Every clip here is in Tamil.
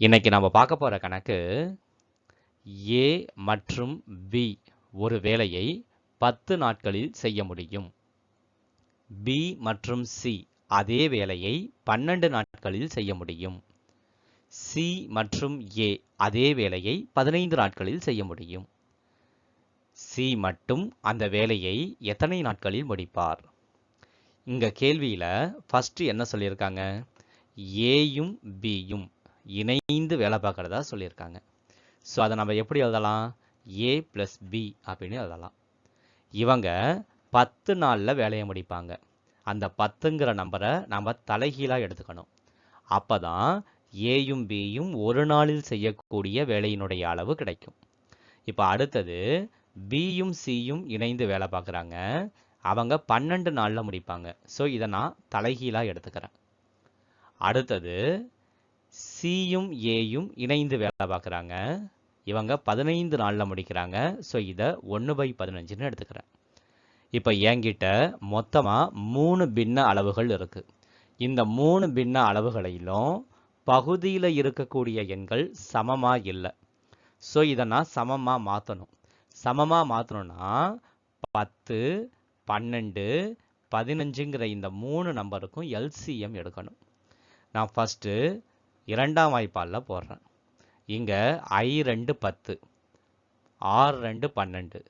இன்னைக்கு நம்ம பார்க்க போகிற கணக்கு ஏ மற்றும் பி ஒரு வேலையை பத்து நாட்களில் செய்ய முடியும். பி மற்றும் சி அதே வேலையை பன்னெண்டு நாட்களில் செய்ய முடியும். சி மற்றும் ஏ அதே வேலையை பதினைந்து நாட்களில் செய்ய முடியும். சி மட்டும் அந்த வேலையை எத்தனை நாட்களில் முடிப்பார்? இங்கே கேள்வியில் ஃபஸ்ட்டு என்ன சொல்லியிருக்காங்க? ஏயும் பியும் இணைந்து வேலை பார்க்கறதா சொல்லியிருக்காங்க. ஸோ அதை நம்ம எப்படி எழுதலாம்? ஏ ப்ளஸ் பி அப்படின்னு எழுதலாம். இவங்க பத்து நாளில் வேலையை முடிப்பாங்க. அந்த பத்துங்கிற நம்பரை நம்ம தலைகீழாக எடுத்துக்கணும். அப்போ தான் ஏயும் பியும் ஒரு நாளில் செய்யக்கூடிய வேலையினுடைய அளவு கிடைக்கும். இப்போ அடுத்தது பியும் சியும் இணைந்து வேலை பார்க்குறாங்க. அவங்க பன்னெண்டு நாளில் முடிப்பாங்க. ஸோ இதை நான் தலைகீழாக எடுத்துக்கிறேன். அடுத்தது சியும் ஏயும் இணைந்து வேலை பார்க்குறாங்க. இவங்க பதினைந்து நாளில் முடிக்கிறாங்க. ஸோ இதை ஒன்று பை பதினஞ்சுன்னு எடுத்துக்கிறேன். இப்போ என்கிட்ட மொத்தமாக மூணு பின்ன அளவுகள் இருக்குது இந்த மூணு பின்ன அளவுகளிலும் பகுதியில் இருக்கக்கூடிய எண்கள் சமமாக இல்லை. ஸோ இதை நான் சமமாக மாற்றணும். சமமாக மாற்றணும்னா பத்து பன்னெண்டு பதினஞ்சுங்கிற இந்த மூணு நம்பருக்கும் எல்சிஎம் எடுக்கணும். நான் ஃபஸ்ட்டு இரண்டாம் வாய்ப்பாலில் போடுறேன். இங்கே ஐ ரெண்டு பத்து ஆறு ரெண்டு பன்னெண்டு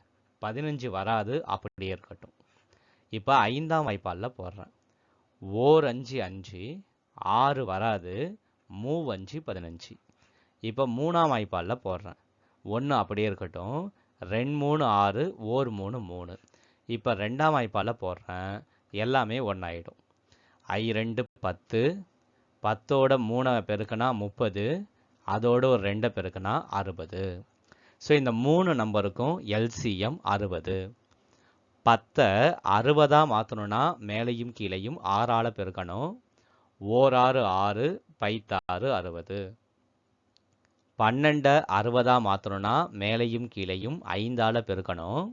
பதினஞ்சு வராது அப்படியே இருக்கட்டும். இப்போ ஐந்தாம் வாய்ப்பாலில் போடுறேன். ஓர் அஞ்சு அஞ்சு ஆறு வராது மூவஞ்சு பதினஞ்சு. இப்போ மூணாம் வாய்ப்பாலில் போடுறேன். ஒன்று அப்படியே இருக்கட்டும். ரெண்டு மூணு ஆறு ஓர் மூணு மூணு. இப்போ ரெண்டாம் வாய்ப்பாலில் போடுறேன். எல்லாமே ஒன்றாயிடும் ஐ ரெண்டு பத்து பத்தோட மூணை பெருக்குனா முப்பது அதோட ஒரு ரெண்டை பெருக்குனா அறுபது. ஸோ இந்த மூணு நம்பருக்கும் எல்சிஎம் அறுபது. பத்தை அறுபதாக மாற்றணும்னா மேலையும் கீழையும் ஆறால் பெருக்கணும். ஓர் ஆறு ஆறு பைத்தாறு அறுபது. பன்னெண்டை அறுபதாக மாற்றணும்னா மேலையும் கீழையும் ஐந்தால் பெருக்கணும்.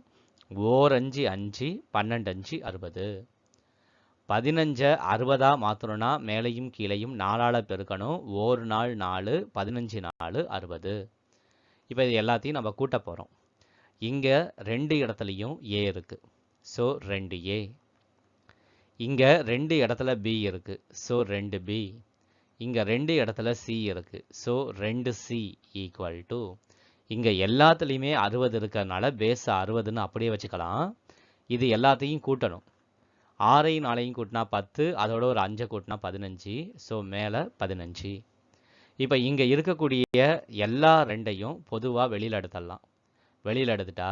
ஓர் அஞ்சு அஞ்சு பன்னெண்டு அஞ்சு அறுபது. பதினஞ்சை அறுபதாக மாற்றணும்னா மேலையும் கீழையும் நாலால் பெருக்கணும். ஒரு நாள் நாலு பதினஞ்சு நாலு அறுபது. இப்போ இது எல்லாத்தையும் நம்ம கூட்ட போகிறோம் இங்கே ரெண்டு இடத்துலையும் ஏ இருக்குது ஸோ ரெண்டு ஏ இங்கே ரெண்டு இடத்துல பி இருக்குது ஸோ ரெண்டு பி இங்கே ரெண்டு இடத்துல சி இருக்குது ஸோ ரெண்டு சி ஈக்குவல் டு இங்கே எல்லாத்துலேயுமே அறுபது இருக்கிறதுனால பேஸ் அறுபதுன்னு அப்படியே வச்சுக்கலாம். இது எல்லாத்தையும் கூட்டணும். ஆறையும் நாளையும் கூட்டினா பத்து அதோட ஒரு அஞ்சை கூட்டினா பதினஞ்சு ஸோ மேலே பதினஞ்சு. இப்போ இங்கே இருக்கக்கூடிய எல்லா ரெண்டையும் பொதுவாக வெளியில் எடுத்துடலாம். வெளியில் எடுத்துட்டா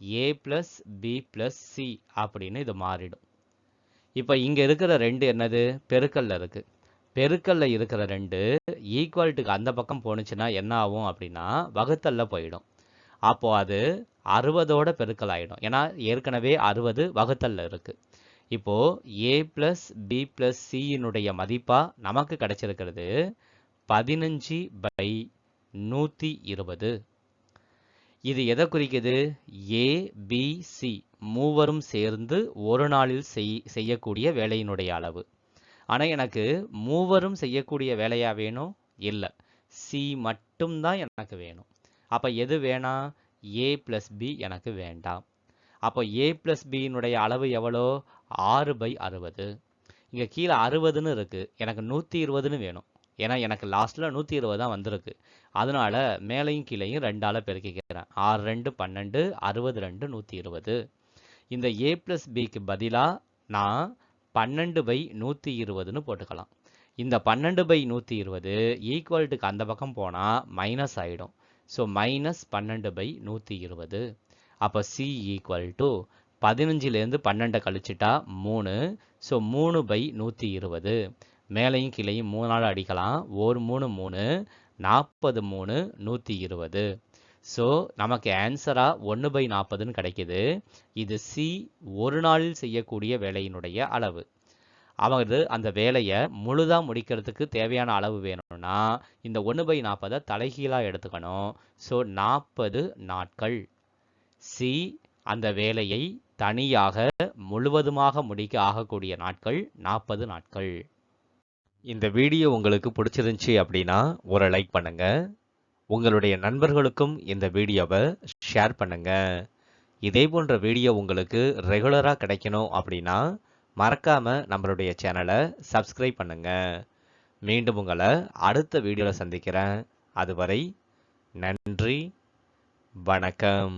A plus B plus C அப்படின்னு இது மாறிடும். இப்போ இங்கே இருக்கிற ரெண்டு என்னது? பெருக்கல்ல இருக்குது பெருக்கல்ல இருக்கிற ரெண்டு ஈக்குவாலிட்டிக்கு அந்த பக்கம் போணுச்சுன்னா என்ன ஆகும் அப்படின்னா வகுத்தல்ல போயிடும். அப்போது அது அறுபதோட பெருக்கல் ஆகிடும் ஏன்னா ஏற்கனவே அறுபது வகுத்தல்ல இருக்குது இப்போ ஏ ப்ளஸ் பி ப்ளஸ் சியினுடைய மதிப்பா நமக்கு கிடைச்சிருக்கிறது பதினஞ்சு பை நூற்றி இருபது. இது எதை குறிக்குது? ஏ பி சி மூவரும் சேர்ந்து ஒரு நாளில் செய் செய்யக்கூடிய வேலையினுடைய அளவு. ஆனால் எனக்கு மூவரும் செய்யக்கூடிய வேலையா வேணும்? இல்லை. சி மட்டும்தான் எனக்கு வேணும். அப்போ எது வேணாம் ஏ ப்ளஸ் பி எனக்கு வேண்டாம். அப்போ ஏ ப்ளஸ் பியினுடைய அளவு எவ்வளோ? ஆறு பை அறுபது. இங்கே கீழே அறுபதுன்னு இருக்குது எனக்கு நூற்றி இருபதுன்னு வேணும். ஏன்னா எனக்கு லாஸ்ட்டில் நூற்றி இருபது தான் வந்திருக்கு. அதனால மேலையும் கீழையும் ரெண்டால் பெருக்கிக்கிறேன். ஆறு ரெண்டு பன்னெண்டு அறுபது ரெண்டு நூற்றி இருபது. இந்த ஏ ப்ளஸ் பிக்கு பதிலாக நான் பன்னெண்டு பை நூற்றி இருபதுன்னு போட்டுக்கலாம். இந்த பன்னெண்டு பை நூற்றி இருபது ஈக்குவல்ட்டுக்கு அந்த பக்கம் போனால் மைனஸ் ஆகிடும் ஸோ மைனஸ் பன்னெண்டு பை நூற்றி இருபது. அப்போ சி ஈக்குவல் டு பதினஞ்சுலேருந்து பன்னெண்டை கழிச்சிட்டா மூணு. ஸோ மூணு பை நூற்றி இருபது. மேலையும் கீழையும் மூணு நாள் அடிக்கலாம். ஒரு மூணு மூணு நாற்பது மூணு நூற்றி இருபது. ஸோ நமக்கு ஆன்சராக ஒன்று பை நாற்பதுன்னு கிடைக்கிது. இது சி ஒரு நாளில் செய்யக்கூடிய வேலையினுடைய அளவு. அவர் அந்த வேலையை முழுதாக முடிக்கிறதுக்கு தேவையான அளவு வேணும்னா இந்த ஒன்று பை நாற்பதை தலைகீழாக எடுத்துக்கணும். ஸோ நாற்பது நாட்கள். சி அந்த வேலையை தனியாக முழுவதுமாக முடிக்க ஆகக்கூடிய நாட்கள் நாற்பது நாட்கள். இந்த வீடியோ உங்களுக்கு பிடிச்சிருந்துச்சி அப்படின்னா ஒரு லைக் பண்ணுங்க. உங்களுடைய நண்பர்களுக்கும் இந்த வீடியோவை ஷேர் பண்ணுங்க. இதே போன்ற வீடியோ உங்களுக்கு ரெகுலராக கிடைக்கணும் அப்படின்னா மறக்காம நம்மளுடைய சேனலை சப்ஸ்கிரைப் பண்ணுங்க. மீண்டும் உங்களை அடுத்த வீடியோவில் சந்திக்கிறேன். அதுவரை நன்றி வணக்கம்.